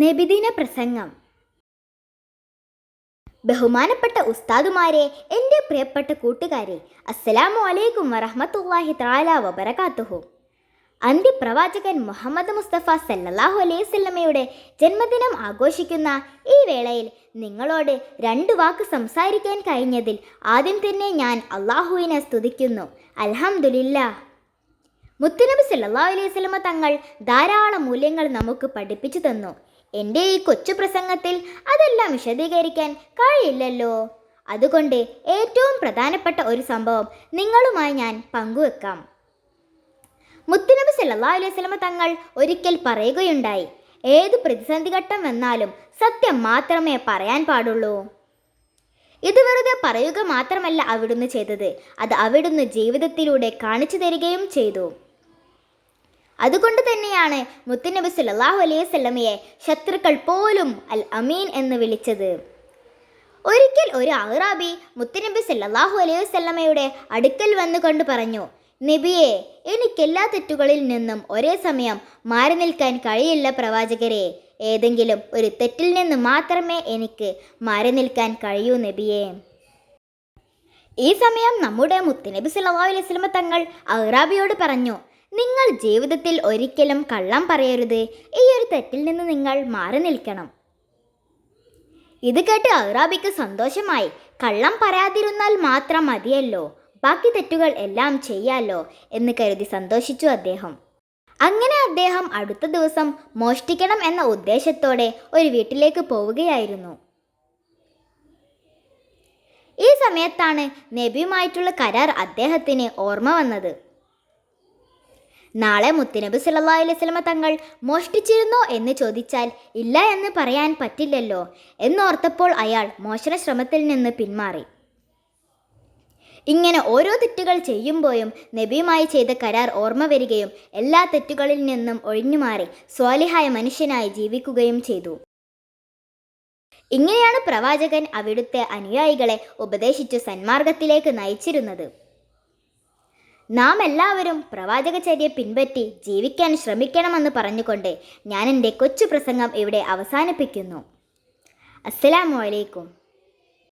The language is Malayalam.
നബിദിന പ്രസംഗം. ബഹുമാനപ്പെട്ട ഉസ്താദുമാരെ എന്റെ പ്രിയപ്പെട്ട കൂട്ടുകാരെ അസ്സലാമു അലൈക്കും വറഹമത്തല്ലാഹി തആല വബറകാതുഹു. അന്ത്യപ്രവാചകൻ മുഹമ്മദ് മുസ്തഫ സല്ലാഹു അലൈഹി വസല്ലമയുടെ ജന്മദിനം ആഘോഷിക്കുന്ന ഈ വേളയിൽ നിങ്ങളോട് രണ്ട് വാക്ക് സംസാരിക്കാൻ കഴിഞ്ഞതിൽ ആദ്യം തന്നെ ഞാൻ അള്ളാഹുവിനെ സ്തുതിക്കുന്നു. അൽഹംദുലില്ലാ മുത്തുനബി സല്ലല്ലാഹു അലൈഹി വസല്ലമ തങ്ങൾ ധാരാളം മൂല്യങ്ങൾ നമുക്ക് പഠിപ്പിച്ചു തന്നു. എന്റെ ഈ കൊച്ചു പ്രസംഗത്തിൽ അതെല്ലാം വിശദീകരിക്കാൻ കഴിയില്ലല്ലോ. അതുകൊണ്ട് ഏറ്റവും പ്രധാനപ്പെട്ട ഒരു സംഭവം നിങ്ങളുമായി ഞാൻ പങ്കുവെക്കാം. മുത്തുനബി സല്ലല്ലാഹു അലൈഹി വസല്ലമ തങ്ങൾ ഒരിക്കൽ പറയുകയുണ്ടായി ഏത് പ്രതിസന്ധി ഘട്ടം വന്നാലും സത്യം മാത്രമേ പറയാൻ പാടുള്ളൂ. ഇത് വെറുതെ പറയുക മാത്രമല്ല അവിടുന്ന് ചെയ്തത് അത് അവിടുന്ന് ജീവിതത്തിലൂടെ കാണിച്ചു തരികയും ചെയ്തു. അതുകൊണ്ട് തന്നെയാണ് മുത്തുനബി സല്ലല്ലാഹു അലൈഹി സ്വലമയെ ശത്രുക്കൾ പോലും അൽ അമീൻ എന്ന് വിളിച്ചത്. ഒരിക്കൽ ഒരു അഹ്റാബി മുത്തുനബി സല്ലല്ലാഹു അലൈഹി വസല്ലമയുടെ അടുക്കൽ വന്നുകൊണ്ട് പറഞ്ഞു നബിയെ എനിക്കെല്ലാ തെറ്റുകളിൽ നിന്നും ഒരേ സമയം മാറി നിൽക്കാൻ കഴിയില്ല പ്രവാചകരെ. ഏതെങ്കിലും ഒരു തെറ്റിൽ നിന്ന് മാത്രമേ എനിക്ക് മാറി നിൽക്കാൻ കഴിയൂ നബിയെ. ഈ സമയം നമ്മുടെ മുത്തുനബി സല്ലല്ലാഹു അലൈഹി സ്വലമ തങ്ങൾ അഹ്റാബിയോട് പറഞ്ഞു നിങ്ങൾ ജീവിതത്തിൽ ഒരിക്കലും കള്ളം പറയരുത്. ഈ ഒരു തെറ്റിൽ നിന്ന് നിങ്ങൾ മാറി നിൽക്കണം. ഇത് കേട്ട് അഹ്റാബിക്ക് സന്തോഷമായി. കള്ളം പറയാതിരുന്നാൽ മാത്രം മതിയല്ലോ. ബാക്കി തെറ്റുകൾ എല്ലാം ചെയ്യാലോ എന്ന് കരുതി സന്തോഷിച്ചു അദ്ദേഹം. അങ്ങനെ അദ്ദേഹം അടുത്ത ദിവസം മോഷ്ടിക്കണം എന്ന ഉദ്ദേശത്തോടെ ഒരു വീട്ടിലേക്ക് പോവുകയായിരുന്നു. ഈ സമയത്താണ് നബിയുമായിട്ടുള്ള കരാർ അദ്ദേഹത്തിന് ഓർമ്മ വന്നത്. നാളെ മുത്തുനബി അലൈഹി വസല്ലമ തങ്ങൾ മോഷ്ടിച്ചിരുന്നോ എന്ന് ചോദിച്ചാൽ ഇല്ല എന്ന് പറയാൻ പറ്റില്ലല്ലോ എന്നോർത്തപ്പോൾ അയാൾ മോഷണ ശ്രമത്തിൽ നിന്ന് പിന്മാറി. ഇങ്ങനെ ഓരോ തെറ്റുകൾ ചെയ്യുമ്പോഴും നബിയുമായി ചെയ്ത കരാർ ഓർമ്മ വരികയും എല്ലാ തെറ്റുകളിൽ നിന്നും ഒഴിഞ്ഞുമാറി സ്വാലിഹായ മനുഷ്യനായി ജീവിക്കുകയും ചെയ്തു. ഇങ്ങനെയാണ് പ്രവാചകൻ അവിടുത്തെ അനുയായികളെ ഉപദേശിച്ചു സന്മാർഗത്തിലേക്ക് നയിച്ചിരുന്നത്. നാം എല്ലാവരും പ്രവാചകചര്യ പിൻപറ്റി ജീവിക്കാൻ ശ്രമിക്കണമെന്ന് പറഞ്ഞുകൊണ്ട് ഞാൻ എന്റെ കൊച്ചു പ്രസംഗം ഇവിടെ അവസാനിപ്പിക്കുന്നു. അസ്സലാമു അലൈക്കും.